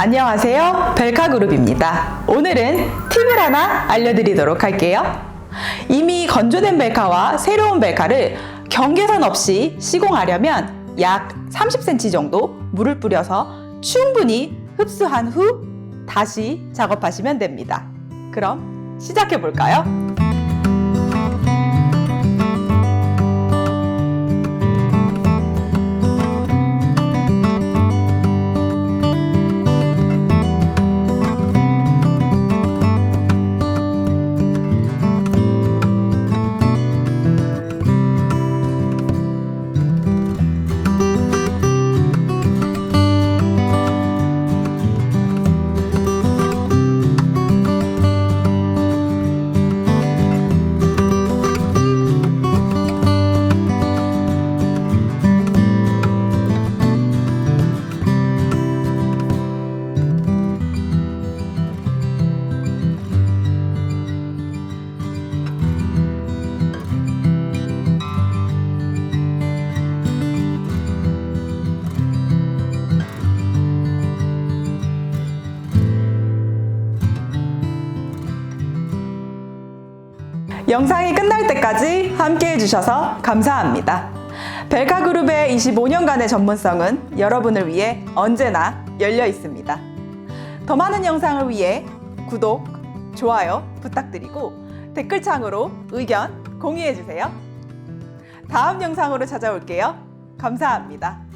안녕하세요. 벨카그룹입니다. 오늘은 팁을 하나 알려드리도록 할게요. 이미 건조된 벨카와 새로운 벨카를 경계선 없이 시공하려면 약 30cm 정도 물을 뿌려서 충분히 흡수한 후 다시 작업하시면 됩니다. 그럼 시작해 볼까요? 영상이 끝날 때까지 함께 해주셔서 감사합니다. 벨카 그룹의 25년간의 전문성은 여러분을 위해 언제나 열려 있습니다. 더 많은 영상을 위해 구독, 좋아요 부탁드리고 댓글창으로 의견 공유해주세요. 다음 영상으로 찾아올게요. 감사합니다.